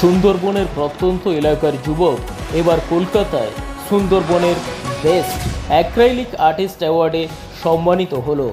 সুন্দরবনের প্রত্যন্ত এলাকার যুবক এবার কলকাতায় সুন্দরবনের বেস্ট অ্যাক্রাইলিক আর্টিস্ট অ্যাওয়ার্ডে সম্মানিত হলো।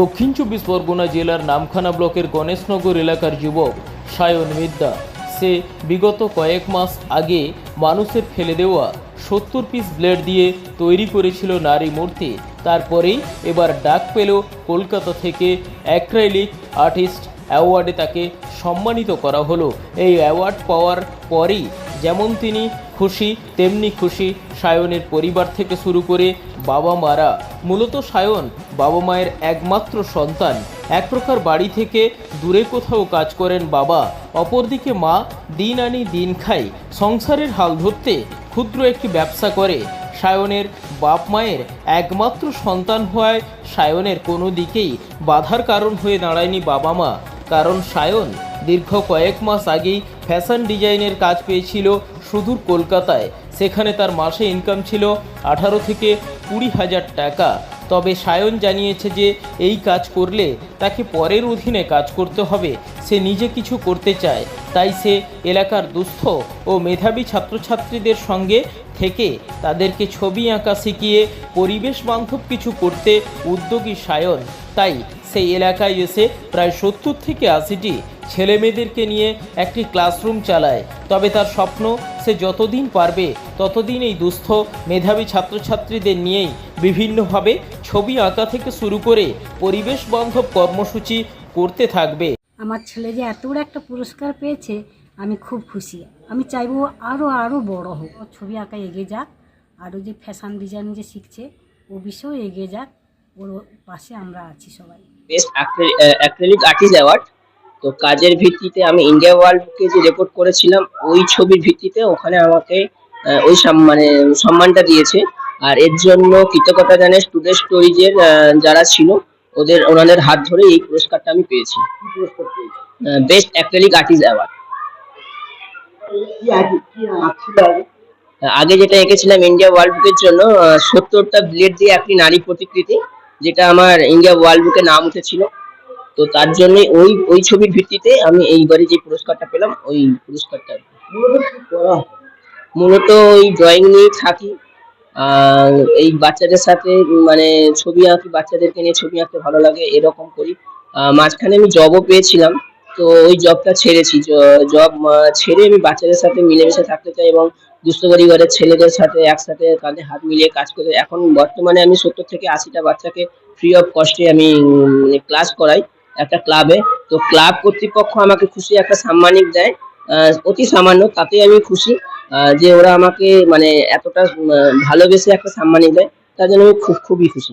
দক্ষিণ চব্বিশ পরগনা জেলার নামখানা ব্লকের গণেশনগর এলাকার যুবক সায়ন মিদ্যা সে বিগত কয়েক মাস আগে মানুষের ফেলে দেওয়া সত্তর পিস ব্লেড দিয়ে তৈরি করেছিল নারী মূর্তি। তারপরেই এবার ডাক পেল কলকাতা থেকে অ্যাক্রাইলিক আর্টিস্ট অ্যাওয়ার্ডে তাকে সম্মানিত করা হলো। এই অ্যাওয়ার্ড পাওয়ার পরই যেমন তিনি খুশি, তেমনি খুশি সায়নের পরিবার থেকে শুরু করে বাবা মারা। মূলত সায়ন বাবা মায়ের একমাত্র সন্তান। এক প্রকার বাড়ি থেকে দূরে কোথাও কাজ করেন বাবা। অপরদিকে মা দিন আনি দিন খাই সংসারের হাল ধরতে ক্ষুদ্র একটি ব্যবসা করে। সায়নের বাপ মায়ের একমাত্র সন্তান হওয়ায় সায়নের কোনো দিকেই বাধার কারণ হয়ে দাঁড়ায়নি বাবা মা। কারণ সায়ন দীর্ঘ কয়েক মাস আগেই ফ্যাশন ডিজাইনের কাজ পেয়েছিল সুদূর কলকাতায়। সেখানে তার মাসে ইনকাম ছিল আঠারো থেকে কুড়ি হাজার টাকা। তবে সায়ন জানিয়েছে যে এই কাজ করলে তাকে পরের অধীনে কাজ করতে হবে। সে নিজে কিছু করতে চায়। তাই সে এলাকার দুস্থ ও মেধাবী ছাত্রছাত্রীদের সঙ্গে থেকে তাদেরকে ছবি আঁকা শিখিয়ে পরিবেশ বান্ধব কিছু করতে উদ্যোগী সায়ন। তাই সেই এলাকায় এসে প্রায় সত্তর থেকে আশিটি ছেলে মেয়েদেরকে নিয়ে একটি ক্লাসরুম চালায়। তবে তার স্বপ্ন, সে যতদিন পারবে, ততদিন এই দুস্থ মেধাবী ছাত্রছাত্রীদের নিয়েই বিভিন্নভাবে ছবি আঁকা থেকে শুরু করে পরিবেশ বান্ধব কর্মসূচি করতে থাকবে। আমার ছেলে যে এত বড় একটা পুরস্কার পেয়েছে, আমি খুব খুশি। আমি চাইব আরও আরও বড় হোক। ছবি আঁকা এগিয়ে যাক আরও যে ফ্যাশন ডিজাইন যে শিখছে, ও বিষয়েও এগিয়ে যাক। ওর পাশে আমরা আছি সবাই। বেস্ট অ্যাক্রেলিক আর্টিস্ট অ্যাওয়ার্ড তো কাজের ভিত্তিতে আমি ইন্ডিয়া ওয়ার্ল্ডকে যে রেকর্ড করেছিলাম ওই ছবির ভিত্তিতে ওখানে আমাকে ওই মানে সম্মানটা দিয়েছে। আর এর জন্য কৃতজ্ঞতা জানাই স্টুডেন্ট স্টোরিজের যারা ছিল ওদের ওনাদের হাত ধরে এই পুরস্কারটা আমি পেয়েছি। বেস্ট অ্যাক্রেলিক আর্টিস্ট অ্যাওয়ার্ড আগে যেটা এঁকেছিলাম ইন্ডিয়া ওয়ার্ল্ড বুকের জন্য সত্তরটা ব্লেড দিয়ে একটি নারী প্রতিকৃতি। যেটা আমার ইন্ডিয়া ওয়ার্ল্ড বুকে নাম উঠেছিল। তো তার জন্য ওই ওই ছবির ভিত্তিতে আমি এইবারে যে পুরস্কারটা পেলাম, ওই পুরস্কারটা মূলত ওই ড্রয়িং নিয়ে থাকি। এই বাচ্চাদের সাথে মানে ছবি আঁকি, বাচ্চাদেরকে নিয়ে ছবি আঁকতে ভালো লাগে, এরকম করি। মাঝখানে আমি জবও পেয়েছিলাম, তো ওই জবটা ছেড়েছি। জব ছেড়ে আমি বাচ্চাদের সাথে মিলেমিশে থাকতে চাই এবং দুস্থ পরিবারের ছেলেদের সাথে একসাথে কাঁধে হাত মিলিয়ে কাজ করে। এখন বর্তমানে আমি সত্তর থেকে আশিটা বাচ্চাকে ফ্রি অফ কস্টে আমি ক্লাস করাই একটা ক্লাবে তো ক্লাব কর্তৃপক্ষ আমাকে খুশি একটা সাম্মানিক দেয় অতি সামান্য, তাতেই আমি খুশি যে ওরা আমাকে মানে এতটা ভালোবেসে একটা সাম্মানিক দেয়, তার জন্য আমি খুব, খুবই খুশি।